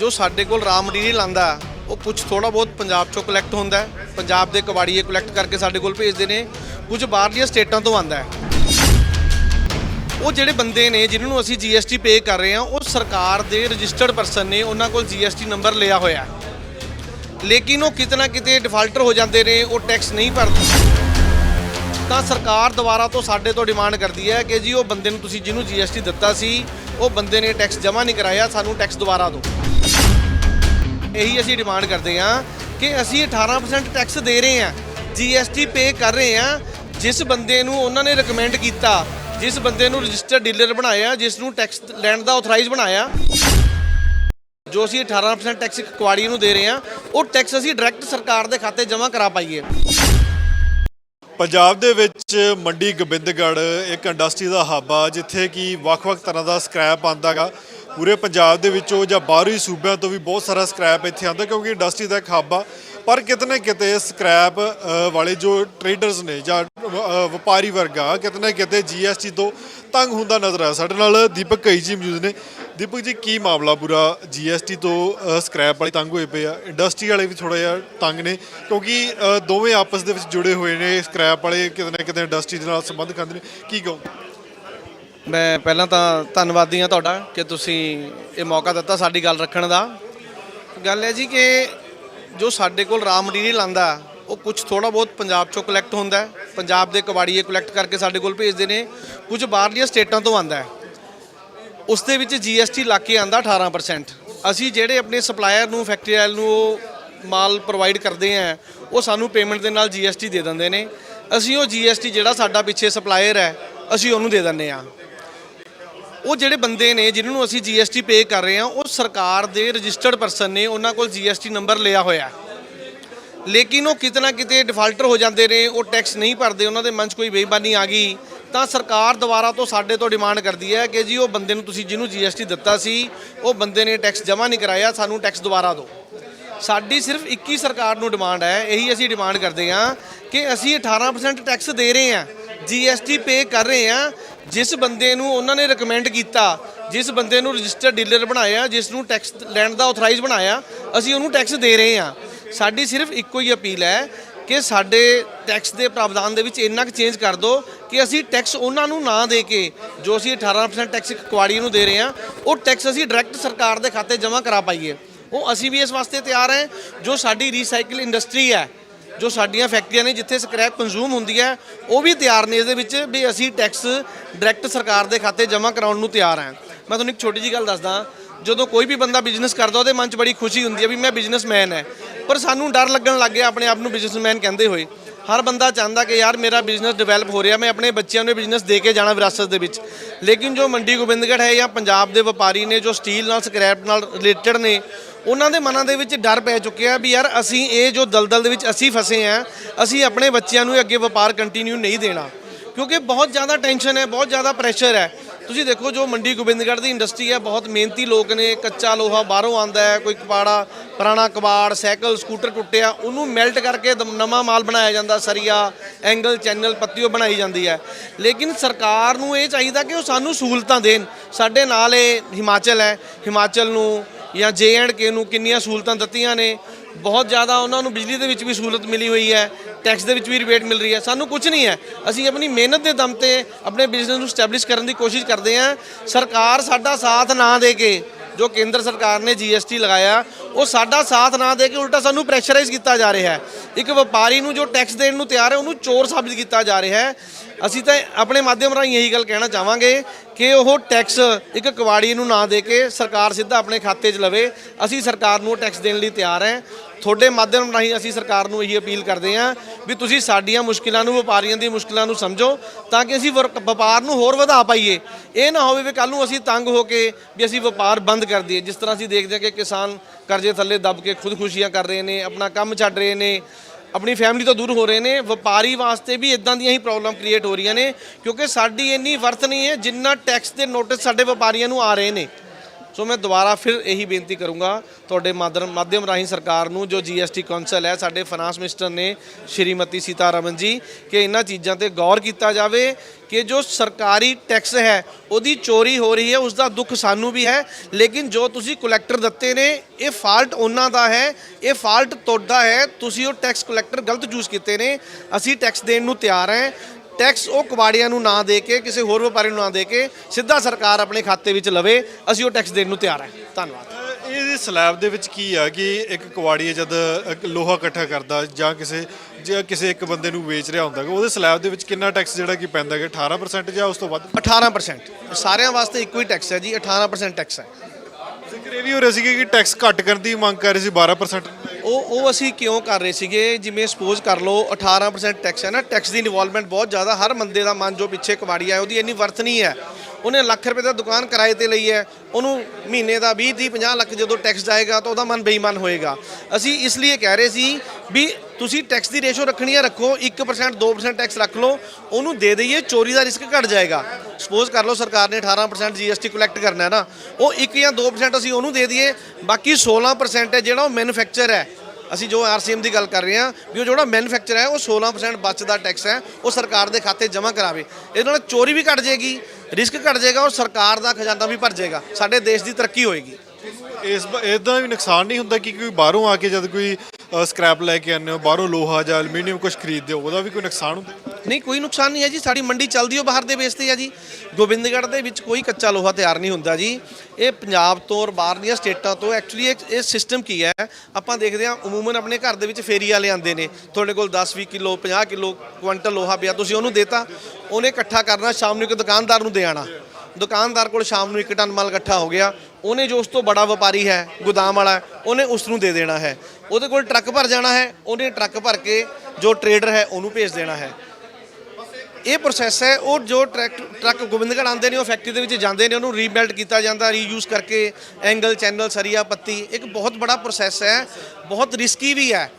ਜੋ ਸਾਡੇ ਕੋਲ ਰਾਮ ਮਟੀਰੀਅਲ ਆਂਦਾ ਉਹ ਕੁਝ ਥੋੜਾ ਬਹੁਤ ਪੰਜਾਬ ਚੋਂ ਕਲੈਕਟ ਹੁੰਦਾ ਹੈ। ਪੰਜਾਬ ਦੇ ਕਬਾੜੀਏ ਕਲੈਕਟ ਕਰਕੇ ਸਾਡੇ ਕੋਲ ਭੇਜਦੇ ਨੇ। ਕੁਝ ਬਾਹਰਲੀਆਂ ਸਟੇਟਾਂ ਤੋਂ ਆਂਦਾ ਹੈ। ਉਹ ਜਿਹੜੇ ਬੰਦੇ ਨੇ, ਜਿਨ੍ਹਾਂ ਨੂੰ ਅਸੀਂ GST ਪੇ ਕਰ ਰਹੇ ਹਾਂ, ਉਹ ਸਰਕਾਰ ਦੇ ਰਜਿਸਟਰਡ ਪਰਸਨ ਨੇ, ਉਹਨਾਂ ਕੋਲ GST ਨੰਬਰ ਲਿਆ ਹੋਇਆ ਲੇਕਿਨ ਉਹ ਕਿਤਨਾ ਕਿਤੇ ਡਿਫਾਲਟਰ ਹੋ ਜਾਂਦੇ ਨੇ, ਉਹ ਟੈਕਸ ਨਹੀਂ ਭਰਦੇ। ਤਾਂ ਸਰਕਾਰ ਦੁਬਾਰਾ ਤੋਂ ਸਾਡੇ ਤੋਂ ਡਿਮਾਂਡ ਕਰਦੀ ਹੈ ਕਿ ਜੀ ਉਹ ਬੰਦੇ ਨੂੰ ਤੁਸੀਂ ਜਿਹਨੂੰ GST ਦਿੱਤਾ ਸੀ, ਉਹ ਬੰਦੇ ਨੇ ਟੈਕਸ ਜਮ੍ਹਾਂ ਨਹੀਂ ਕਰਾਇਆ, ਸਾਨੂੰ ਟੈਕਸ ਦੁਬਾਰਾ ਦਿਓ। ਇਹੀ ਅਸੀਂ ਡਿਮਾਂਡ ਕਰਦੇ ਹਾਂ ਕਿ ਅਸੀਂ 18% ਟੈਕਸ ਦੇ ਰਹੇ ਹਾਂ GST ਪੇ ਕਰ ਰਹੇ ਹਾਂ, ਜਿਸ ਬੰਦੇ ਨੂੰ ਉਹਨਾਂ ਨੇ ਰეკਮੈਂਡ ਕੀਤਾ, ਜਿਸ ਬੰਦੇ ਨੂੰ ਰਜਿਸਟਰਡ ਡੀਲਰ ਬਣਾਇਆ, ਜਿਸ ਨੂੰ ਟੈਕਸ ਲੈਣ ਦਾ ਆਥੋਰਾਈਜ਼ ਬਣਾਇਆ, ਜੋ ਅਸੀਂ 18% ਟੈਕਸ ਇੱਕ ਕੁਆੜੀ ਨੂੰ ਦੇ ਰਹੇ ਹਾਂ, ਉਹ ਟੈਕਸ ਅਸੀਂ ਡਾਇਰੈਕਟ ਸਰਕਾਰ ਦੇ ਖਾਤੇ ਜਮ੍ਹਾਂ ਕਰਾ ਪਾਈਏ। ਪੰਜਾਬ ਦੇ ਵਿੱਚ ਮੰਡੀ ਗੋਬਿੰਦਗੜ੍ਹ ਇੱਕ ਇੰਡਸਟਰੀ ਦਾ ਹੱਬ ਆ, ਜਿੱਥੇ ਕਿ ਵੱਖ-ਵੱਖ ਤਰ੍ਹਾਂ ਦਾ ਸਕ੍ਰੈਪ ਆਂਦਾਗਾ ਪੂਰੇ ਪੰਜਾਬ ਦੇ ਵਿੱਚੋਂ ਜਾਂ ਬਾਹਰੀ ਸੂਬਿਆਂ ਤੋਂ ਵੀ ਬਹੁਤ ਸਾਰਾ ਸਕ੍ਰੈਪ ਇੱਥੇ ਆਉਂਦਾ ਕਿਉਂਕਿ ਇੰਡਸਟਰੀ ਦਾ ਇੱਕ ਹੱਬ ਆ ਪਰ ਕਿਤੇ ਨਾ ਕਿਤੇ ਸਕ੍ਰੈਪ ਵਾਲੇ ਜੋ ਟ੍ਰੇਡਰਸ ਨੇ ਜਾਂ ਵਪਾਰੀ ਵਰਗ ਆ ਕਿਤੇ ਨਾ ਕਿਤੇ ਜੀਐਸਟੀ ਤੋਂ ਤੰਗ ਹੁੰਦਾ ਨਜ਼ਰ ਆ ਸਾਡੇ ਨਾਲ ਦੀਪਕ ਕਈ ਜੀ ਮੌਜੂਦ ਨੇ। ਦੀਪਕ ਜੀ, ਕੀ ਮਾਮਲਾ ਪੂਰਾ ਜੀਐਸਟੀ ਤੋਂ ਸਕ੍ਰੈਪ ਵਾਲੇ ਤੰਗ ਹੋਏ ਪਏ ਆ? ਇੰਡਸਟਰੀ ਵਾਲੇ ਵੀ ਥੋੜਾ ਜਿਹਾ ਤੰਗ ਨੇ ਕਿਉਂਕਿ ਦੋਵੇਂ ਆਪਸ ਦੇ ਵਿੱਚ ਜੁੜੇ ਹੋਏ ਨੇ। ਸਕ੍ਰੈਪ ਵਾਲੇ ਕਿਤੇ ਨਾ ਕਿਤੇ ਇੰਡਸਟਰੀ ਦੇ ਨਾਲ ਸੰਬੰਧ ਖਾਂਦੇ ਨੇ। ਕੀ ਕਹੋ ਮੈਂ ਪਹਿਲਾਂ ਤਾਂ ਧੰਨਵਾਦੀ ਹਾਂ ਤੁਹਾਡਾ ਕਿ ਤੁਸੀਂ ਇਹ ਮੌਕਾ ਦਿੱਤਾ ਸਾਡੀ ਗੱਲ ਰੱਖਣ ਦਾ। ਗੱਲ ਹੈ ਜੀ ਕਿ ਜੋ ਸਾਡੇ ਕੋਲ ਰਾਮ ਮਟੀਰੀਅਲ ਆਂਦਾ ਉਹ ਕੁਝ ਥੋੜਾ ਬਹੁਤ ਪੰਜਾਬ ਚੋਂ ਕਲੈਕਟ ਹੁੰਦਾ ਹੈ। ਪੰਜਾਬ ਦੇ ਕਬਾੜੀਏ ਕਲੈਕਟ ਕਰਕੇ ਸਾਡੇ ਕੋਲ ਭੇਜਦੇ ਨੇ। ਕੁਝ ਬਾਹਰਲੀਆਂ ਸਟੇਟਾਂ ਤੋਂ ਆਂਦਾ ਹੈ। ਉਸ ਦੇ ਵਿੱਚ GST ਲਾ ਕੇ ਆਂਦਾ 18% ਅਸੀਂ ਜਿਹੜੇ ਆਪਣੇ ਸਪਲਾਇਰ ਨੂੰ ਫੈਕਟਰੀ ਵਾਲ ਨੂੰ ਉਹ ਮਾਲ ਪ੍ਰੋਵਾਈਡ ਕਰਦੇ ਆ ਉਹ ਸਾਨੂੰ ਪੇਮੈਂਟ ਦੇ ਨਾਲ GST ਦੇ ਦਿੰਦੇ ਨੇ। ਅਸੀਂ ਉਹ GST ਜਿਹੜਾ ਸਾਡਾ ਪਿੱਛੇ ਸਪਲਾਇਰ ਹੈ, ਅਸੀਂ ਉਹਨੂੰ ਦੇ ਦਿੰਦੇ ਆ ਉਹ ਜਿਹੜੇ ਬੰਦੇ ਨੇ ਜਿਨ੍ਹਾਂ ਨੂੰ ਅਸੀਂ GST ਪੇ ਕਰ ਰਹੇ ਹਾਂ, ਉਹ ਸਰਕਾਰ ਦੇ ਰਜਿਸਟਰਡ ਪਰਸਨ ਨੇ, ਉਹਨਾਂ ਕੋਲ GST ਨੰਬਰ ਲਿਆ ਹੋਇਆ ਲੇਕਿਨ ਉਹ ਕਿਤਨਾ ਕਿਤੇ ਡਿਫਾਲਟਰ ਹੋ ਜਾਂਦੇ ਨੇ, ਉਹ ਟੈਕਸ ਨਹੀਂ ਭਰਦੇ, ਉਹਨਾਂ ਦੇ ਮਨ 'ਚ ਕੋਈ ਬੇਈਮਾਨੀ ਆ ਗਈ, ਤਾਂ ਸਰਕਾਰ ਦੁਬਾਰਾ ਤੋਂ ਸਾਡੇ ਤੋਂ ਡਿਮਾਂਡ ਕਰਦੀ ਹੈ ਕਿ ਜੀ ਉਹ ਬੰਦੇ ਨੂੰ ਤੁਸੀਂ ਜਿਹਨੂੰ GST ਦਿੱਤਾ ਸੀ, ਉਹ ਬੰਦੇ ਨੇ ਟੈਕਸ ਜਮ੍ਹਾਂ ਨਹੀਂ ਕਰਾਇਆ, ਸਾਨੂੰ ਟੈਕਸ ਦੁਬਾਰਾ ਦਿਓ। ਸਾਡੀ ਸਿਰਫ 21 ਸਰਕਾਰ ਨੂੰ ਡਿਮਾਂਡ ਹੈ, ਇਹੀ ਅਸੀਂ ਡਿਮਾਂਡ ਕਰਦੇ ਹਾਂ ਕਿ ਅਸੀਂ 18% ਟੈਕਸ ਦੇ ਰਹੇ ਹਾਂ GST ਪੇ ਕਰ ਰਹੇ ਹਾਂ ਜਿਸ ਬੰਦੇ ਨੂੰ ਉਹਨਾਂ ਨੇ ਰეკਮੈਂਡ ਕੀਤਾ, ਜਿਸ ਬੰਦੇ ਨੂੰ ਰਜਿਸਟਰਡ ਡੀਲਰ ਬਣਾਇਆ, ਜਿਸ ਨੂੰ ਟੈਕਸ ਲੈਣ ਦਾ ਆਥੋਰਾਈਜ਼ ਬਣਾਇਆ, ਅਸੀਂ ਉਹਨੂੰ ਟੈਕਸ ਦੇ ਰਹੇ ਹਾਂ। ਸਾਡੀ ਸਿਰਫ ਇੱਕੋ ਹੀ ਅਪੀਲ ਹੈ ਕਿ ਸਾਡੇ ਟੈਕਸ ਦੇ ਪ੍ਰਾਵਧਾਨ ਦੇ ਵਿੱਚ ਇੰਨਾ ਕੁ ਚੇਂਜ ਕਰ ਦਿਓ ਕਿ ਅਸੀਂ ਟੈਕਸ ਉਹਨਾਂ ਨੂੰ ਨਾ ਦੇ ਕੇ, ਜੋ ਅਸੀਂ 18% ਟੈਕਸ ਇੱਕ ਕੁਆੜੀ ਨੂੰ ਦੇ ਰਹੇ ਹਾਂ, ਉਹ ਟੈਕਸ ਅਸੀਂ ਡਾਇਰੈਕਟ ਸਰਕਾਰ ਦੇ ਖਾਤੇ ਜਮ੍ਹਾਂ ਕਰਾ ਪਾਈਏ। ਉਹ ਅਸੀਂ ਵੀ ਇਸ ਵਾਸਤੇ ਤਿਆਰ ਹਾਂ, ਜੋ ਸਾਡੀ ਰੀਸਾਈਕਲ ਇੰਡਸਟਰੀ ਹੈ ਜੋ ਸਾਡੀਆਂ ਫੈਕਟਰੀਆਂ ਨੇ ਜਿੱਥੇ ਸਕ੍ਰੈਪ ਕੰਜ਼ੂਮ ਹੁੰਦੀ ਹੈ, ਉਹ ਵੀ ਤਿਆਰ ਨੇ ਇਹਦੇ ਵਿੱਚ ਵੀ ਅਸੀਂ ਟੈਕਸ ਡਾਇਰੈਕਟ ਸਰਕਾਰ ਦੇ ਖਾਤੇ ਜਮ੍ਹਾਂ ਕਰਾਉਣ ਨੂੰ ਤਿਆਰ ਹਾਂ। ਮੈਂ ਤੁਹਾਨੂੰ ਇੱਕ ਛੋਟੀ ਜੀ ਗੱਲ ਦੱਸਦਾ, ਜਦੋਂ ਕੋਈ ਵੀ ਬੰਦਾ ਬਿਜ਼ਨਸ ਕਰਦਾ, ਉਹਦੇ ਮਨ 'ਚ ਬੜੀ ਖੁਸ਼ੀ ਹੁੰਦੀ ਹੈ ਵੀ ਮੈਂ ਬਿਜ਼ਨਸਮੈਨ ਹੈ। ਪਰ ਸਾਨੂੰ ਡਰ ਲੱਗਣ ਲੱਗ ਗਿਆ ਆਪਣੇ ਆਪ ਨੂੰ ਬਿਜ਼ਨਸਮੈਨ ਕਹਿੰਦੇ ਹੋਏ। ਹਰ ਬੰਦਾ ਚਾਹੁੰਦਾ ਕਿ ਯਾਰ ਮੇਰਾ ਬਿਜ਼ਨਸ ਡਿਵੈਲਪ ਹੋ ਰਿਹਾ, ਮੈਂ ਆਪਣੇ ਬੱਚਿਆਂ ਨੂੰ ਇਹ ਬਿਜ਼ਨਸ ਦੇ ਕੇ ਜਾਣਾ ਵਿਰਾਸਤ ਦੇ ਵਿੱਚ। ਲੇਕਿਨ ਜੋ ਮੰਡੀ ਗੋਬਿੰਦਗੜ੍ਹ ਹੈ ਜਾਂ ਪੰਜਾਬ ਦੇ ਵਪਾਰੀ ਨੇ, ਜੋ ਸਟੀਲ ਨਾਲ ਸਕ੍ਰੈਪ ਨਾਲ ਰਿਲੇਟਡ ਨੇ ਉਹਨਾਂ ਦੇ ਮਨਾਂ ਦੇ ਵਿੱਚ ਡਰ ਪੈ ਚੁੱਕਿਆ ਵੀ ਯਾਰ ਅਸੀਂ ਇਹ ਜੋ ਦਲਦਲ ਦੇ ਵਿੱਚ ਅਸੀਂ ਫਸੇ ਆ ਅਸੀਂ ਆਪਣੇ ਬੱਚਿਆਂ ਨੂੰ ਅੱਗੇ ਵਪਾਰ ਕੰਟੀਨਿਊ ਨਹੀਂ ਦੇਣਾ। ਕਿਉਂਕਿ ਬਹੁਤ ਜ਼ਿਆਦਾ ਟੈਨਸ਼ਨ ਹੈ, ਬਹੁਤ ਜ਼ਿਆਦਾ ਪ੍ਰੈਸ਼ਰ ਹੈ। ਤੁਸੀਂ ਦੇਖੋ ਜੋ ਮੰਡੀ ਗੋਬਿੰਦਗੜ੍ਹ ਦੀ ਇੰਡਸਟਰੀ ਹੈ, ਬਹੁਤ ਮਿਹਨਤੀ ਲੋਕ ਨੇ, ਕੱਚਾ ਲੋਹਾ ਬਾਹਰੋਂ ਆਂਦਾ ਹੈ, ਕੋਈ ਕਪਾੜਾ, ਪੁਰਾਣਾ ਕਬਾੜ, ਸਾਈਕਲ, ਸਕੂਟਰ ਟੁੱਟਿਆ, ਉਹਨੂੰ ਮੈਲਟ ਕਰਕੇ ਦਮ- ਨਵਾਂ ਮਾਲ ਬਣਾਇਆ ਜਾਂਦਾ, ਸਰੀਆ ਐਂਗਲ ਚੈਨਲ ਪੱਤੀਓ ਬਣਾਈ ਜਾਂਦੀ ਹੈ। ਲੇਕਿਨ ਸਰਕਾਰ ਨੂੰ ਇਹ ਚਾਹੀਦਾ ਕਿ ਉਹ ਸਾਨੂੰ ਸਹੂਲਤਾਂ ਦੇਣ। ਸਾਡੇ ਨਾਲ ਇਹ ਹਿਮਾਚਲ ਹੈ, ਹਿਮਾਚਲ ਨੂੰ ਜਾਂ ਜੇ ਐਂਡ ਕੇ ਨੂੰ ਕਿੰਨੀਆਂ ਸਹੂਲਤਾਂ ਦਿੱਤੀਆਂ ਨੇ, ਬਹੁਤ ਜ਼ਿਆਦਾ ਉਹਨਾਂ ਨੂੰ ਬਿਜਲੀ ਦੇ ਵਿੱਚ ਵੀ ਸਹੂਲਤ ਮਿਲੀ ਹੋਈ ਹੈ ਟੈਕਸ ਦੇ ਵਿੱਚ ਵੀ ਰਿਬੇਟ ਮਿਲ ਰਹੀ ਹੈ, ਸਾਨੂੰ ਕੁਝ ਨਹੀਂ ਹੈ। ਅਸੀਂ ਆਪਣੀ ਮਿਹਨਤ ਦੇ ਦਮ ਤੇ ਆਪਣੇ ਬਿਜ਼ਨਸ ਨੂੰ ਸਟੈਬਲਿਸ਼ ਕਰਨ ਦੀ ਕੋਸ਼ਿਸ਼ ਕਰਦੇ ਹਾਂ। ਸਰਕਾਰ ਸਾਡਾ ਸਾਥ ਨਾ ਦੇ ਕੇ, ਜੋ ਕੇਂਦਰ ਸਰਕਾਰ ਨੇ GST ਲਗਾਇਆ, ਉਹ ਸਾਡਾ ਸਾਥ ਨਾ ਦੇ ਕੇ ਉਲਟਾ ਸਾਨੂੰ ਪ੍ਰੈਸ਼ਰਾਈਜ਼ ਕੀਤਾ ਜਾ ਰਿਹਾ ਹੈ। ਇੱਕ ਵਪਾਰੀ ਨੂੰ ਜੋ ਟੈਕਸ ਦੇਣ ਨੂੰ ਤਿਆਰ ਹੈ, ਉਹਨੂੰ ਚੋਰ ਸਾਬਿਤ ਕੀਤਾ ਜਾ ਰਿਹਾ ਹੈ। ਅਸੀਂ ਤਾਂ ਆਪਣੇ ਮਾਧਿਅਮ ਰਾਹੀਂ ਇਹੀ ਗੱਲ ਕਹਿਣਾ ਚਾਹਾਂਗੇ ਕਿ ਉਹ ਟੈਕਸ ਇੱਕ ਕਵਾੜੀ ਨੂੰ ਨਾ ਦੇ ਕੇ ਸਰਕਾਰ ਸਿੱਧਾ ਆਪਣੇ ਖਾਤੇ 'ਚ ਲਵੇ। ਅਸੀਂ ਸਰਕਾਰ ਨੂੰ ਟੈਕਸ ਦੇਣ ਲਈ ਤਿਆਰ ਹੈ। ਤੁਹਾਡੇ ਮਾਧਿਅਮ ਰਾਹੀਂ ਅਸੀਂ ਸਰਕਾਰ ਨੂੰ ਇਹੀ ਅਪੀਲ ਕਰਦੇ ਹਾਂ ਵੀ ਤੁਸੀਂ ਸਾਡੀਆਂ ਮੁਸ਼ਕਿਲਾਂ ਨੂੰ, ਵਪਾਰੀਆਂ ਦੀ ਮੁਸ਼ਕਿਲਾਂ ਨੂੰ ਸਮਝੋ ਤਾਂ ਕਿ ਅਸੀਂ ਵਰ- ਵਪਾਰ ਨੂੰ ਹੋਰ ਵਧਾ ਪਾਈਏ। ਇਹ ਨਾ ਹੋਵੇ ਵੀ ਕੱਲ ਨੂੰ ਅਸੀਂ ਤੰਗ ਹੋ ਕੇ ਵੀ ਅਸੀਂ ਵਪਾਰ ਬੰਦ ਕਰ ਦਈਏ। ਜਿਸ ਤਰ੍ਹਾਂ ਅਸੀਂ ਦੇਖਦੇ ਹਾਂ ਕਿ ਕਿਸਾਨ ਕਰਜ਼ੇ ਥੱਲੇ ਦੱਬ ਕੇ ਖੁਦਕੁਸ਼ੀਆਂ ਕਰ ਰਹੇ ਨੇ, ਆਪਣਾ ਕੰਮ ਛੱਡ ਰਹੇ ਨੇ। ਆਪਣੀ ਫੈਮਿਲੀ ਤੋਂ ਦੂਰ ਹੋ ਰਹੇ ਨੇ, ਵਪਾਰੀ ਵਾਸਤੇ ਵੀ ਇਦਾਂ ਦੀਆਂ ਹੀ ਪ੍ਰੋਬਲਮ ਕ੍ਰੀਏਟ ਹੋ ਰਹੀਆਂ ਨੇ, ਕਿਉਂਕਿ ਸਾਡੀ ਇੰਨੀ ਵਰਤ ਨਹੀਂ ਹੈ ਜਿੰਨਾ ਟੈਕਸ ਦੇ ਨੋਟਿਸ ਸਾਡੇ ਵਪਾਰੀਆਂ ਨੂੰ ਆ ਰਹੇ ਨੇ। ਸੋ ਮੈਂ ਦੁਬਾਰਾ ਫਿਰ ਇਹੀ ਬੇਨਤੀ ਕਰੂੰਗਾ ਤੁਹਾਡੇ ਮਾਧਰ- ਮਾਧਿਅਮ ਰਾਹੀਂ ਸਰਕਾਰ ਨੂੰ, ਜੋ ਜੀਐਸਟੀ ਕੌਂਸਲ ਹੈ, ਸਾਡੇ ਫਾਈਨਾਂਸ ਮਿਨਿਸਟਰ ਨੇ ਸ਼੍ਰੀਮਤੀ ਸੀਤਾਰਮਨ ਜੀ, ਕਿ ਇਹਨਾਂ ਚੀਜ਼ਾਂ ਤੇ ਗੌਰ ਕੀਤਾ ਜਾਵੇ ਕਿ ਜੋ ਸਰਕਾਰੀ ਟੈਕਸ ਹੈ, ਉਹਦੀ ਚੋਰੀ ਹੋ ਰਹੀ ਹੈ ਉਸ ਦਾ ਦੁੱਖ ਸਾਨੂੰ ਵੀ ਹੈ, ਲੇਕਿਨ ਜੋ ਤੁਸੀਂ ਕਲੈਕਟਰ ਦਿੱਤੇ ਨੇ, ਇਹ ਫਾਲਟ ਉਹਨਾਂ ਦਾ ਹੈ, ਇਹ ਫਾਲਟ ਤੁਹਾਡਾ ਹੈ, ਤੁਸੀਂ ਉਹ ਟੈਕਸ ਕਲੈਕਟਰ ਗਲਤ ਚੂਜ਼ ਕੀਤੇ ਨੇ, ਅਸੀਂ ਟੈਕਸ ਦੇਣ ਨੂੰ ਤਿਆਰ ਹਾਂ। ਟੈਕਸ ਉਹ ਕਬਾੜੀਆਂ ਨੂੰ ਨਾ ਦੇ ਕੇ ਕਿਸੇ ਹੋਰ ਵਪਾਰੀ ਨੂੰ ਨਾ ਦੇ ਕੇ ਸਿੱਧਾ ਸਰਕਾਰ ਆਪਣੇ ਖਾਤੇ ਵਿੱਚ ਲਵੇ ਅਸੀਂ ਉਹ ਟੈਕਸ ਦੇਣ ਨੂੰ ਤਿਆਰ ਹਾਂ। ਧੰਨਵਾਦ। ਅ, ਇਹਦੀ ਸਲੈਬ ਦੇ ਵਿੱਚ ਕੀ ਆ ਕਿ ਇੱਕ ਕੁਵਾੜੀ ਜਦ ਲੋਹਾ ਇਕੱਠਾ ਕਰਦਾ ਜਾਂ ਕਿਸੇ ਜਾਂ ਕਿਸੇ ਇੱਕ ਬੰਦੇ ਨੂੰ ਵੇਚ ਰਿਹਾ ਹੁੰਦਾ ਉਹਦੇ ਸਲੈਬ ਦੇ ਵਿੱਚ ਕਿੰਨਾ ਟੈਕਸ ਜਿਹੜਾ ਕਿ ਪੈਂਦਾ ਹੈ 18% ਜਾਂ ਉਸ ਤੋਂ ਵੱਧ? 18% ਸਾਰਿਆਂ ਵਾਸਤੇ ਇੱਕੋ ਹੀ ਟੈਕਸ ਹੈ ਜੀ 18% ਟੈਕਸ ਹੈ। ਜ਼ਿਕਰ ਇਹ ਵੀ ਹੋ ਰਿਹਾ ਸੀ ਕਿ ਟੈਕਸ ਘੱਟ ਕਰਨ ਦੀ ਮੰਗ ਕਰ ਰਹੇ ਸੀ 12% ਉਹ ਉਹ ਅਸੀਂ ਕਿਉਂ ਕਰ ਰਹੇ ਸੀਗੇ? ਜਿਵੇਂ ਸਪੋਜ਼ ਕਰ ਲਓ 18% ਟੈਕਸ ਹੈ ਨਾ ਟੈਕਸ ਦੀ ਇਨਵੋਲਵਮੈਂਟ ਬਹੁਤ ਜ਼ਿਆਦਾ, ਹਰ ਬੰਦੇ ਦਾ ਮਨ ਜੋ ਪਿੱਛੇ ਕਵਾੜੀ ਹੈ ਉਹਦੀ ਇੰਨੀ ਵਰਤ ਨਹੀਂ ਹੈ। ਉਹਨੇ ਲੱਖ ਰੁਪਏ ਦਾ ਦੁਕਾਨ ਕਿਰਾਏ ਤੇ ਲਈ ਹੈ, ਉਹਨੂੰ ਮਹੀਨੇ ਦਾ 20 30 50 ਲੱਖ ਜਦੋਂ ਟੈਕਸ ਜਾਏਗਾ ਤਾਂ ਉਹਦਾ ਮਨ ਬੇਈਮਾਨ ਹੋਏਗਾ। ਅਸੀਂ ਇਸ ਲਈ ਕਹਿ ਰਹੇ ਸੀ ਵੀ ਤੁਸੀਂ ਟੈਕਸ ਦੀ ਰੇਸ਼ੋ ਰੱਖਣੀ ਹੈ, ਰੱਖੋ 1% 2% ਟੈਕਸ ਰੱਖ ਲਓ, ਉਹਨੂੰ ਦੇ ਦਈਏ, ਚੋਰੀ ਦਾ ਰਿਸਕ ਘਟ ਜਾਏਗਾ। ਸਪੋਜ਼ ਕਰ ਲਓ ਸਰਕਾਰ ਨੇ 18% ਜੀਐਸਟੀ ਕਲੈਕਟ ਕਰਨਾ ਹੈ ਨਾ, ਉਹ 1 ਜਾਂ 2% ਅਸੀਂ ਉਹਨੂੰ ਦੇ ਦਈਏ, ਬਾਕੀ 16% ਹੈ ਜਿਹੜਾ ਉਹ ਮੈਨੂਫੈਕਚਰ ਹੈ। ਅਸੀਂ ਜੋ ਆਰਸੀਐਮ ਦੀ ਗੱਲ ਕਰ ਰਹੇ ਹਾਂ ਵੀ ਉਹ ਜਿਹੜਾ ਮੈਨੂਫੈਕਚਰ ਹੈ, ਉਹ 16% ਬਚਦਾ ਟੈਕਸ ਹੈ, ਉਹ ਸਰਕਾਰ ਦੇ ਖਾਤੇ ਜਮ੍ਹਾਂ ਕਰਾਵੇ। ਇਹਦੇ ਨਾਲ ਚੋਰੀ ਵੀ ਘਟ ਜਾਏਗੀ ਰਿਸਕ ਘਟ ਜਾਏਗਾ ਔਰ ਸਰਕਾਰ ਦਾ ਖਜ਼ਾਨਾ ਵੀ ਭਰ ਜਾਏਗਾ। ਸਾਡੇ ਦੇਸ਼ ਦੀ ਤਰੱਕੀ ਹੋਏਗੀ। ਇਸ ਇਦਾਂ ਵੀ ਨੁਕਸਾਨ ਨਹੀਂ ਹੁੰਦਾ ਕਿ ਕੋਈ ਬਾਹਰੋਂ ਆ ਕੇ ਜਦ ਕੋਈ ਸਕ੍ਰੈਪ ਲੈ ਕੇ ਆਉਂਦੇ ਹੋ, ਬਾਹਰੋਂ ਲੋਹਾ ਜਾਂ ਐਲੂਮੀਨੀਅਮ ਕੁਝ ਖਰੀਦਦੇ ਹੋ, ਉਹਦਾ ਵੀ ਕੋਈ ਨੁਕਸਾਨ ਹੁੰਦਾ? ਨਹੀਂ, ਕੋਈ ਨੁਕਸਾਨ ਨਹੀਂ ਹੈ ਜੀ, ਸਾਡੀ ਮੰਡੀ ਚੱਲਦੀ ਉਹ ਬਾਹਰ ਦੇ ਬੇਸ ਤੇ ਆ ਜੀ। ਗੋਬਿੰਦਗੜ੍ਹ ਦੇ ਵਿੱਚ ਕੋਈ ਕੱਚਾ ਲੋਹਾ ਤਿਆਰ ਨਹੀਂ ਹੁੰਦਾ ਜੀ। ਇਹ ਪੰਜਾਬ ਤੋਂ ਔਰ ਬਾਹਰ ਦੀਆਂ ਸਟੇਟਾਂ ਤੋਂ ਐਕਚੁਅਲੀ ਇਹ ਸਿਸਟਮ ਕੀ ਹੈ? ਆਪਾਂ ਦੇਖਦੇ ਹਾਂ ਉਮੂਮਨ ਆਪਣੇ ਘਰ ਦੇ ਵਿੱਚ ਫੇਰੀ ਵਾਲੇ ਆਉਂਦੇ ਨੇ। ਤੁਹਾਡੇ ਕੋਲ 10 20 ਕਿਲੋ 50 ਕਿਲੋ ਕੁਇੰਟਲ ਲੋਹਾ ਪਿਆ, ਤੁਸੀਂ ਉਹਨੂੰ ਦੇਤਾ, ਉਹਨੇ ਇਕੱਠਾ ਕਰਨਾ, ਸ਼ਾਮ ਨੂੰ ਇੱਕ ਦੁਕਾਨਦਾਰ ਨੂੰ ਦੇ ਆਣਾ। ਦੁਕਾਨਦਾਰ ਕੋਲ ਸ਼ਾਮ ਨੂੰ ਇੱਕ ਟਨ ਮਾਲ ਇਕੱਠਾ ਹੋ ਗਿਆ। ਉਹਨੇ ਜੋ ਉਸ ਤੋਂ ਬੜਾ ਵਪਾਰੀ ਹੈ, ਗੋਦਾਮ ਵਾਲਾ, ਉਹਨੇ ਉਸ ਨੂੰ ਦੇ ਦੇਣਾ ਹੈ। ਉਹਦੇ ਕੋਲ ਟਰੱਕ ਭਰ ਜਾਣਾ ਹੈ, ਉਹਨੇ ਟਰੱਕ ਭਰ ਕੇ ਜੋ ਟਰੇਡਰ ਹੈ, ਉਹਨੂੰ ਭੇਜ ਦੇਣਾ ਹੈ। ਇਹ ਪ੍ਰੋਸੈਸ ਹੈ, ਉਹ ਜੋ ਟਰੱਕ ਟਰੱਕ ਗੋਬਿੰਦਗੜ੍ਹ ਆਉਂਦੇ ਨੇ, ਉਹ ਫੈਕਟਰੀ ਦੇ ਵਿੱਚ ਜਾਂਦੇ ਨੇ, ਉਹਨੂੰ ਰੀਬਿਲਡ ਕੀਤਾ ਜਾਂਦਾ ਰੀਯੂਜ਼ ਕਰਕੇ ਐਂਗਲ ਚੈਨਲ ਸਰੀਆ, ਪੱਤੀ, ਇੱਕ ਬਹੁਤ ਬੜਾ ਪ੍ਰੋਸੈਸ ਹੈ, ਬਹੁਤ ਰਿਸਕੀ ਵੀ ਹੈ।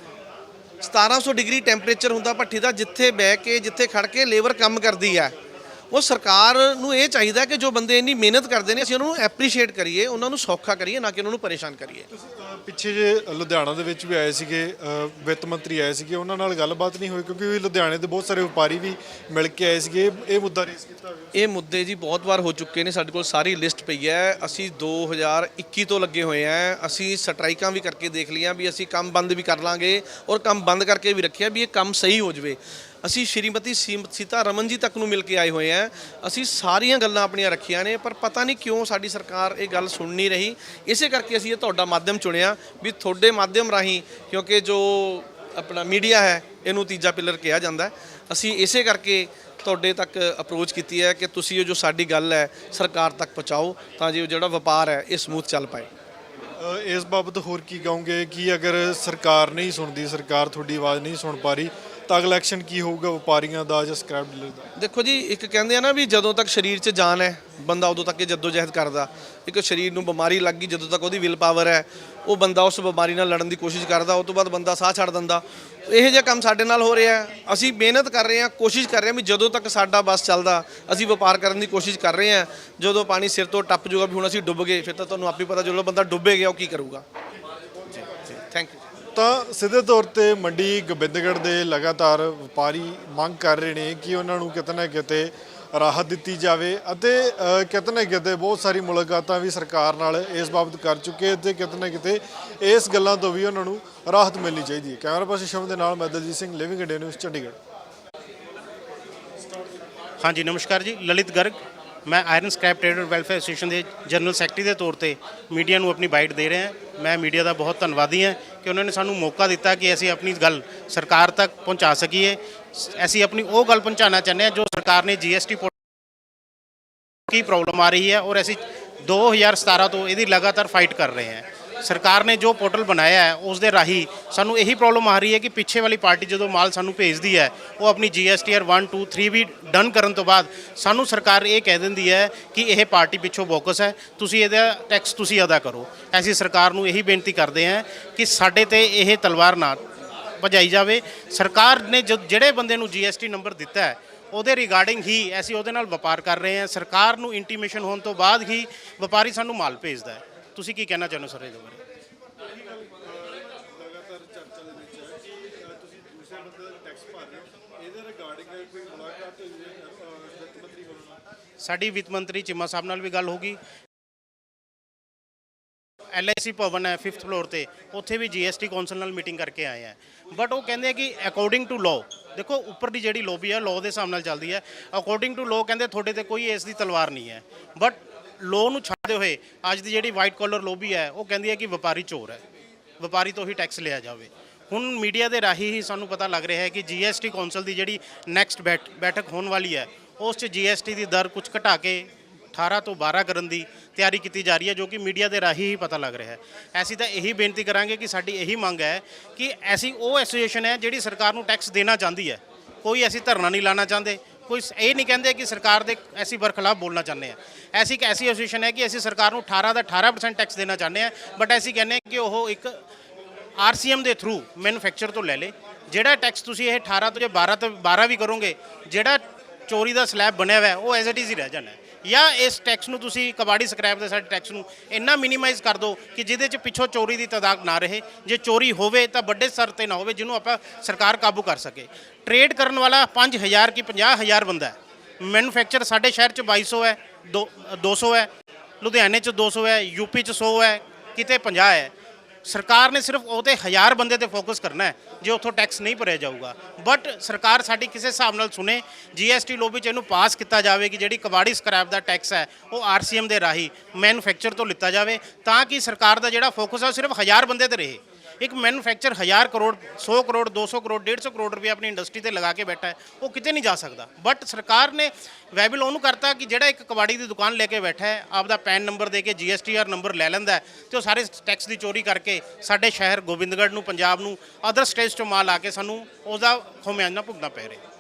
1700 ਡਿਗਰੀ ਟੈਂਪਰੇਚਰ ਹੁੰਦਾ ਭੱਠੀ ਦਾ, ਜਿੱਥੇ ਬਹਿ ਕੇ, ਜਿੱਥੇ ਖੜ ਕੇ ਲੇਬਰ ਕੰਮ ਕਰਦੀ ਹੈ। ਉਹ ਸਰਕਾਰ ਨੂੰ ਇਹ ਚਾਹੀਦਾ ਕਿ ਜੋ ਬੰਦੇ ਇੰਨੀ ਮਿਹਨਤ ਕਰਦੇ ਨੇ ਅਸੀਂ ਉਹਨਾਂ ਨੂੰ ਐਪਰੀਸ਼ੀਏਟ ਕਰੀਏ ਉਹਨਾਂ ਨੂੰ ਸੌਖਾ ਕਰੀਏ ਨਾ ਕਿ ਉਹਨਾਂ ਨੂੰ ਪਰੇਸ਼ਾਨ ਕਰੀਏ। ਪਿੱਛੇ ਜੇ ਲੁਧਿਆਣਾ ਦੇ ਵਿੱਚ ਵੀ ਆਏ ਸੀਗੇ ਵਿੱਤ ਮੰਤਰੀ ਆਏ ਸੀਗੇ ਉਹਨਾਂ ਨਾਲ ਗੱਲਬਾਤ ਨਹੀਂ ਹੋਈ ਕਿਉਂਕਿ ਲੁਧਿਆਣੇ ਦੇ ਬਹੁਤ ਸਾਰੇ ਵਪਾਰੀ ਵੀ ਮਿਲ ਕੇ ਆਏ ਸੀਗੇ। ਇਹ- ਮੁੱਦਾ ਰੇਸ ਕੀਤਾ ਇਹ ਮੁੱਦੇ ਜੀ ਬਹੁਤ ਵਾਰ ਹੋ ਚੁੱਕੇ ਨੇ ਸਾਡੇ ਕੋਲ ਸਾਰੀ ਲਿਸਟ ਪਈ ਹੈ। ਅਸੀਂ 2021 ਤੋਂ ਲੱਗੇ ਹੋਏ ਆ ਅਸੀਂ ਸਟ੍ਰਾਈਕਾਂ ਵੀ ਕਰਕੇ ਦੇਖ ਲਈਆਂ ਵੀ ਅਸੀਂ ਕੰਮ ਬੰਦ ਵੀ ਕਰ ਲਾਂਗੇ ਔਰ ਕੰਮ ਬੰਦ ਕਰਕੇ ਵੀ ਰੱਖਿਆ ਵੀ ਇਹ ਕੰਮ ਸਹੀ ਹੋ ਜਵੇ। ਅਸੀਂ ਸ਼੍ਰੀਮਤੀ ਸੀਮ- ਸੀਤਾ ਰਮਨ ਜੀ ਤੱਕ ਨੂੰ ਮਿਲ ਕੇ ਆਏ ਹੋਏ ਆ। ਅਸੀਂ ਸਾਰੀਆਂ ਗੱਲਾਂ ਆਪਣੀਆਂ ਰੱਖੀਆਂ ਨੇ, ਪਰ ਪਤਾ ਨਹੀਂ ਕਿਉਂ ਸਾਡੀ ਸਰਕਾਰ ਇਹ ਗੱਲ ਸੁਣ ਨਹੀਂ ਰਹੀ। ਇਸੇ ਕਰਕੇ ਅਸੀਂ ਇਹ ਤੁਹਾਡਾ ਮਾਧਿਅਮ ਚੁਣਿਆ ਵੀ ਤੁਹਾਡੇ ਮਾਧਿਅਮ ਰਾਹੀਂ, ਕਿਉਂਕਿ ਜੋ ਆਪਣਾ ਮੀਡੀਆ ਹੈ, ਇਹਨੂੰ ਤੀਜਾ ਪਿਲਰ ਕਿਹਾ ਜਾਂਦਾ। ਅਸੀਂ ਇਸੇ ਕਰਕੇ ਤੁਹਾਡੇ ਤੱਕ ਅਪਰੋਚ ਕੀਤੀ ਹੈ ਕਿ ਤੁਸੀਂ ਉਹ ਜੋ ਸਾਡੀ ਗੱਲ ਹੈ, ਸਰਕਾਰ ਤੱਕ ਪਹੁੰਚਾਓ, ਤਾਂ ਜੋ ਜਿਹੜਾ ਵਪਾਰ ਹੈ, ਇਹ ਸਮੂਥ ਚੱਲ ਪਾਏ। ਇਸ ਬਾਬਤ ਹੋਰ ਕੀ ਕਹੋਗੇ ਕਿ ਅਗਰ ਸਰਕਾਰ ਨਹੀਂ ਸੁਣਦੀ, ਸਰਕਾਰ ਤੁਹਾਡੀ ਆਵਾਜ਼ ਨਹੀਂ ਸੁਣ ਪਾ ਰਹੀ ਤਾਂ ਅਗਲਾ ਐਕਸ਼ਨ ਕੀ ਹੋਊਗਾ ਵਪਾਰੀਆਂ ਦਾ ਜਾਂ ਸਕ੍ਰੈਪ ਡੀਲਰ ਦਾ? ਦੇਖੋ ਜੀ, ਇੱਕ ਕਹਿੰਦੇ ਆ ਨਾ ਵੀ ਜਦੋਂ ਤੱਕ ਸਰੀਰ 'ਚ ਜਾਨ ਹੈ, ਬੰਦਾ ਉਦੋਂ ਤੱਕ ਇਹ ਜਹਿਦ ਕਰਦਾ। ਇੱਕ ਸਰੀਰ ਨੂੰ ਬਿਮਾਰੀ ਲੱਗ ਗਈ, ਜਦੋਂ ਤੱਕ ਉਹਦੀ ਵਿਲ ਪਾਵਰ ਹੈ, ਉਹ ਬੰਦਾ ਉਸ ਬਿਮਾਰੀ ਨਾਲ ਲੜਨ ਦੀ ਕੋਸ਼ਿਸ਼ ਕਰਦਾ ਉਸ ਤੋਂ ਬਾਅਦ ਬੰਦਾ ਸਾਹ ਛੱਡ ਦਿੰਦਾ। ਇਹੋ ਜਿਹਾ ਕੰਮ ਸਾਡੇ ਨਾਲ ਹੋ ਰਿਹਾ ਅਸੀਂ ਮਿਹਨਤ ਕਰ ਰਹੇ ਹਾਂ, ਕੋਸ਼ਿਸ਼ ਕਰ ਰਹੇ ਹਾਂ ਵੀ ਜਦੋਂ ਤੱਕ ਸਾਡਾ ਬਸ ਚੱਲਦਾ, ਅਸੀਂ ਵਪਾਰ ਕਰਨ ਦੀ ਕੋਸ਼ਿਸ਼ ਕਰ ਰਹੇ ਹਾਂ। ਜਦੋਂ ਪਾਣੀ ਸਿਰ ਤੋਂ ਟੱਪ ਜਾਊਗਾ ਵੀ ਹੁਣ ਅਸੀਂ ਡੁੱਬ ਗਏ, ਫਿਰ ਤਾਂ ਤੁਹਾਨੂੰ ਆਪੇ ਪਤਾ ਜਦੋਂ ਬੰਦਾ ਡੁੱਬੇ ਗਿਆ ਉਹ ਕੀ ਕਰੂਗਾ। ਜੀ ਜੀ ਥੈਂਕ ਯੂ ਤਾਂ ਸਿੱਧੇ ਤੌਰ ਤੇ ਮੰਡੀ ਗੋਬਿੰਦਗੜ੍ਹ ਦੇ ਲਗਾਤਾਰ ਵਪਾਰੀ ਮੰਗ ਕਰ ਰਹੇ ਨੇ ਕਿ ਉਹਨਾਂ ਨੂੰ ਕਿਤੇ ਨਾ ਕਿਤੇ ਰਾਹਤ ਦਿੱਤੀ ਜਾਵੇ ਅਤੇ ਕਿਤੇ ਨਾ ਕਿਤੇ ਬਹੁਤ ਸਾਰੀ ਮੁਲਾਕਾਤਾਂ ਵੀ ਸਰਕਾਰ ਨਾਲ ਇਸ ਬਾਬਤ ਕਰ ਚੁੱਕੇ ਤੇ ਕਿਤੇ ਨਾ ਕਿਤੇ ਇਸ ਗੱਲਾਂ ਤੋਂ ਵੀ ਉਹਨਾਂ ਨੂੰ ਰਾਹਤ ਮਿਲਣੀ ਚਾਹੀਦੀ ਹੈ। ਕੈਮਰਾ ਪਰਸਨ ਸ਼ਮ ਦੇ ਨਾਲ ਮੈਂ Daljit Singh living India news Chandigarh. ਹਾਂਜੀ, ਨਮਸਕਾਰ ਜੀ। ਲਲਿਤ ਗਰਗ। ਮੈਂ iron scrap trader welfare association ਦੇ ਜਨਰਲ ਸੈਕਟਰੀ ਦੇ ਤੌਰ ਤੇ ਮੀਡੀਆ ਨੂੰ ਆਪਣੀ ਬਾਈਟ ਦੇ ਰਿਹਾ ਮੈਂ ਮੀਡੀਆ ਦਾ ਬਹੁਤ ਧੰਨਵਾਦੀ ਹਾਂ ਕਿ ਉਹਨਾਂ ਨੇ ਸਾਨੂੰ ਮੌਕਾ ਦਿੱਤਾ ਕਿ ਅਸੀਂ ਆਪਣੀ ਗੱਲ ਸਰਕਾਰ ਤੱਕ ਪਹੁੰਚਾ ਸਕੀਏ। ਅਸੀਂ ਆਪਣੀ ਉਹ ਗੱਲ ਪਹੁੰਚਾਉਣਾ ਚਾਹੁੰਦੇ ਹਾਂ ਜੋ ਸਰਕਾਰ ਨੇ ਜੀਐਸਟੀ ਕੀ ਪ੍ਰੋਬਲਮ ਆ ਰਹੀ ਹੈ ਔਰ ਅਸੀਂ 2017 ਤੋਂ ਇਹਦੀ ਲਗਾਤਾਰ ਫਾਈਟ ਕਰ ਰਹੇ ਹਾਂ। ਸਰਕਾਰ ਨੇ ਜੋ ਪੋਰਟਲ ਬਣਾਇਆ ਹੈ, ਉਸ ਦੇ ਰਾਹੀਂ ਸਾਨੂੰ ਇਹੀ ਪ੍ਰੋਬਲਮ ਆ ਰਹੀ ਹੈ ਕਿ ਪਿੱਛੇ ਵਾਲੀ ਪਾਰਟੀ ਜਦੋਂ ਮਾਲ ਸਾਨੂੰ ਭੇਜਦੀ ਹੈ, ਉਹ ਆਪਣੀ ਜੀਐਸਟੀਆਰ 1 2 3 ਵੀ ਡਨ ਕਰਨ ਤੋਂ ਬਾਅਦ ਸਾਨੂੰ ਸਰਕਾਰ ਇਹ ਕਹਿ ਦਿੰਦੀ ਹੈ ਕਿ ਇਹ ਪਾਰਟੀ ਪਿੱਛੋਂ ਬੋਕਸ ਹੈ। ਤੁਸੀਂ ਇਹਦਾ ਟੈਕਸ ਤੁਸੀਂ ਅਦਾ ਕਰੋ। ਅਸੀਂ ਸਰਕਾਰ ਨੂੰ ਇਹੀ ਬੇਨਤੀ ਕਰਦੇ ਹਾਂ ਕਿ ਸਾਡੇ ਤੇ ਇਹ ਤਲਵਾਰ ਨਾ ਭਜਾਈ ਜਾਵੇ। ਸਰਕਾਰ ਨੇ ਜਿਹੜੇ ਬੰਦੇ ਨੂੰ ਜੀਐਸਟੀ ਨੰਬਰ ਦਿੱਤਾ ਹੈ, ਉਹਦੇ ਰਿਗਾਰਡਿੰਗ ਹੀ ਅਸੀਂ ਉਹਦੇ ਨਾਲ ਵਪਾਰ ਕਰ ਰਹੇ ਹਾਂ। ਸਰਕਾਰ ਨੂੰ ਇੰਟੀਮੇਸ਼ਨ ਹੋਣ ਤੋਂ ਬਾਅਦ ਹੀ ਵਪਾਰੀ ਸਾਨੂੰ ਮਾਲ ਭੇਜਦਾ ਹੈ। ਤੁਸੀਂ ਕੀ ਕਹਿਣਾ ਚਾਹੁੰਦੇ ਹੋ ਸਰ ਇਹਦੇ ਬਾਰੇ? ਲਗਾਤਾਰ ਚਰਚਾ ਦੇ ਵਿੱਚ ਹੈ ਕਿ ਤੁਸੀਂ ਦੂਸਰੇ ਬੰਦੇ ਦਾ ਟੈਕਸ ਭਰ ਰਹੇ ਹੋ। ਇਹਦੇ ਰਿਗਾਰਡਿੰਗ ਕੋਈ ਮੁਲਾਕਾਤ ਹੋਈ ਹੈ ਵਿੱਤ ਮੰਤਰੀ ਵੱਲੋਂ ਸਾਡੀ ਵਿੱਤ ਮੰਤਰੀ ਚਿਮਾ ਸਾਹਿਬ ਨਾਲ ਵੀ ਗੱਲ ਹੋਗੀ ਐਲਆਈਸੀ ਭਵਨ ਹੈ 5th ਫਲੋਰ ਤੇ। ਉੱਥੇ ਵੀ ਜੀਐਸਟੀ ਕੌਂਸਲ ਨਾਲ ਮੀਟਿੰਗ ਕਰਕੇ ਆਏ ਆ। ਬਟ ਉਹ ਕਹਿੰਦੇ ਆ ਕਿ ਅਕੋਰਡਿੰਗ ਟੂ ਲਾਅ ਦੇਖੋ ਉੱਪਰ ਦੀ ਜਿਹੜੀ ਲੋਬੀ ਹੈ ਲਾਅ ਦੇ ਹਿਸਾਬ ਨਾਲ ਚੱਲਦੀ ਹੈ। ਅਕੋਰਡਿੰਗ ਟੂ ਲਾਅ ਕਹਿੰਦੇ ਤੁਹਾਡੇ ਤੇ ਕੋਈ ਇਸ ਦੀ ਤਲਵਾਰ ਨਹੀਂ ਹੈ। ਬਟ ਲਾਅ ਨੂੰ ਛੱਡਦੇ ਹੋਏ ਅੱਜ ਦੀ ਜਿਹੜੀ ਵਾਈਟ ਕਾਲਰ ਲੋਬੀ ਹੈ, ਉਹ ਕਹਿੰਦੀ ਹੈ ਕਿ ਵਪਾਰੀ ਚੋਰ ਹੈ। ਵਪਾਰੀ ਤੋਂ ਹੀ ਟੈਕਸ ਲਿਆ ਜਾਵੇ। ਹੁਣ ਮੀਡੀਆ ਦੇ ਰਾਹੀਂ ਹੀ ਸਾਨੂੰ ਪਤਾ ਲੱਗ ਰਿਹਾ ਹੈ ਕਿ ਜੀਐਸਟੀ ਕੌਂਸਲ ਦੀ ਜਿਹੜੀ ਨੈਕਸਟ ਬੈਠਕ ਹੋਣ ਵਾਲੀ ਹੈ, ਉਸ 'ਚ ਜੀਐਸਟੀ ਦੀ ਦਰ ਕੁਝ ਘਟਾ ਕੇ 18 ਤੋਂ 12 ਕਰਨ ਦੀ ਤਿਆਰੀ ਕੀਤੀ ਜਾ ਰਹੀ ਹੈ, ਜੋ ਕਿ ਮੀਡੀਆ ਦੇ ਰਾਹੀਂ ਹੀ ਪਤਾ ਲੱਗ ਰਿਹਾ ਹੈ। ਅਸੀਂ ਤਾਂ ਇਹੀ ਬੇਨਤੀ ਕਰਾਂਗੇ ਕਿ ਸਾਡੀ ਇਹੀ ਮੰਗ ਹੈ ਕਿ ਐਸੀ ਉਹ ਐਸੋਸੀਏਸ਼ਨ ਹੈ ਜਿਹੜੀ ਸਰਕਾਰ ਨੂੰ ਟੈਕਸ ਦੇਣਾ ਚਾਹੁੰਦੀ ਹੈ। ਕੋਈ ਅਸੀਂ ਧਰਨਾ ਨਹੀਂ ਲਾਣਾ ਚਾਹੁੰਦੇ ਕੋਈ ਇਹ ਨਹੀਂ ਕਹਿੰਦੇ ਕਿ ਸਰਕਾਰ ਦੇ ਐਸੀ ਬਰਖਲਾਫ ਬੋਲਣਾ ਚਾਹੁੰਦੇ ਆ। ਐਸੀ ਇੱਕ ਐਸੀ ਐਸੋਸੀਏਸ਼ਨ ਹੈ ਕਿ ਅਸੀਂ ਸਰਕਾਰ ਨੂੰ 18 ਦਾ 18% ਟੈਕਸ ਦੇਣਾ ਚਾਹੁੰਦੇ ਆ ਬਟ ਅਸੀਂ ਕਹਿੰਦੇ ਹਾਂ ਕਿ ਉਹ ਇੱਕ ਆਰਸੀਐਮ ਦੇ ਥਰੂ ਮੈਨੂਫੈਕਚਰ ਤੋਂ ਲੈ ਲੇ। ਜਿਹੜਾ ਟੈਕਸ ਤੁਸੀਂ ਇਹ 18 ਤੋਂ ਜੇ 12 ਤੋਂ 12 ਵੀ ਕਰੋਗੇ, ਜਿਹੜਾ ਚੋਰੀ ਦਾ ਸਲੈਬ ਬਣਿਆ ਹੋਇਆ, ਉਹ ਐਜ਼ ਇਟ ਇਜ਼ ਹੀ ਰਹਿ ਜਾਣਾ। ਜਾਂ ਇਸ ਟੈਕਸ ਨੂੰ ਤੁਸੀਂ ਕਬਾੜੀ ਸਕ੍ਰੈਪ ਦੇ ਸਾਡੇ ਟੈਕਸ ਨੂੰ ਇੰਨਾ ਮਿਨੀਮਾਈਜ਼ ਕਰ ਦਿਓ ਕਿ ਜਿਹਦੇ 'ਚ ਪਿੱਛੋਂ ਚੋਰੀ ਦੀ ਤਾਦਾਦ ਨਾ ਰਹੇ। ਜੇ ਚੋਰੀ ਹੋਵੇ ਤਾਂ ਵੱਡੇ ਸਰ ਤੇ ਨਾ ਹੋਵੇ, ਜਿਹਨੂੰ ਆਪਾਂ ਸਰਕਾਰ ਕਾਬੂ ਕਰ ਸਕੇ। ਟ੍ਰੇਡ ਕਰਨ ਵਾਲਾ 5000 ਕੀ 50000 ਬੰਦਾ ਹੈ। ਮੈਨੂਫੈਕਚਰ ਸਾਡੇ ਸ਼ਹਿਰ 'ਚ 2200 ਹੈ, ਦੋ- 200 ਹੈ, ਲੁਧਿਆਣੇ 'ਚ 200 ਹੈ ਯੂਪੀ 'ਚ 100 ਹੈ, ਕਿਤੇ 50 ਹੈ। ਸਰਕਾਰ ਨੇ ਸਿਰਫ ਉਹਦੇ ਹਜ਼ਾਰ ਬੰਦੇ ਤੇ ਫੋਕਸ ਕਰਨਾ ਹੈ, ਜੇ ਉੱਥੋਂ ਟੈਕਸ ਨਹੀਂ ਭਰਿਆ ਜਾਊਗਾ। ਬਟ ਸਰਕਾਰ ਸਾਡੀ ਕਿਸੇ ਹਿਸਾਬ ਨਾਲ ਸੁਣੇ ਜੀਐਸਟੀ ਲੋਬੀ ਚ ਇਹਨੂੰ ਪਾਸ ਕੀਤਾ ਜਾਵੇ ਕਿ ਜਿਹੜੀ ਕਬਾੜੀ ਸਕ੍ਰੈਪ ਦਾ ਟੈਕਸ ਹੈ, ਉਹ ਆਰਸੀਐਮ ਦੇ ਰਾਹੀਂ ਮੈਨੂਫੈਕਚਰ ਤੋਂ ਲਿੱਤਾ ਜਾਵੇ, ਤਾਂ ਕਿ ਸਰਕਾਰ ਦਾ ਜਿਹੜਾ ਫੋਕਸ ਹੈ ਉਹ ਸਿਰਫ ਹਜ਼ਾਰ ਬੰਦੇ ਤੇ ਰਹੇ। ਇੱਕ ਮੈਨੂਫੈਕਚਰ 1000 ਕਰੋੜ 100 ਕਰੋੜ 200 ਕਰੋੜ 150 ਕਰੋੜ ਰੁਪਏ ਆਪਣੀ ਇੰਡਸਟਰੀ ਤੇ ਲਗਾ ਕੇ ਬੈਠਾ ਹੈ, ਉਹ ਕਿਤੇ ਨਹੀਂ ਜਾ ਸਕਦਾ। ਬਟ ਸਰਕਾਰ ਨੇ ਵੈਬਿਲ ਉਹਨੂੰ ਕਰਤਾ ਕਿ ਜਿਹੜਾ ਇੱਕ ਕਬਾੜੀ ਦੀ ਦੁਕਾਨ ਲੈ ਕੇ ਬੈਠਾ ਹੈ, ਆਪਦਾ ਪੈਨ ਨੰਬਰ ਦੇ ਕੇ ਜੀਐਸਟੀਆਰ ਨੰਬਰ ਲੈ ਲੈਂਦਾ ਹੈ ਤੇ ਉਹ ਸਾਰੇ ਟੈਕਸ ਦੀ ਚੋਰੀ ਕਰਕੇ ਸਾਡੇ ਸ਼ਹਿਰ ਗੋਬਿੰਦਗੜ੍ਹ ਨੂੰ, ਪੰਜਾਬ ਨੂੰ ਅਦਰ ਸਟੇਟਸ ਤੋਂ ਮਾਲ ਆ ਕੇ ਸਾਨੂੰ ਉਹਦਾ ਖਮਿਆਜਾ ਭੁਗਤਣਾ ਪੈ ਰਿਹਾ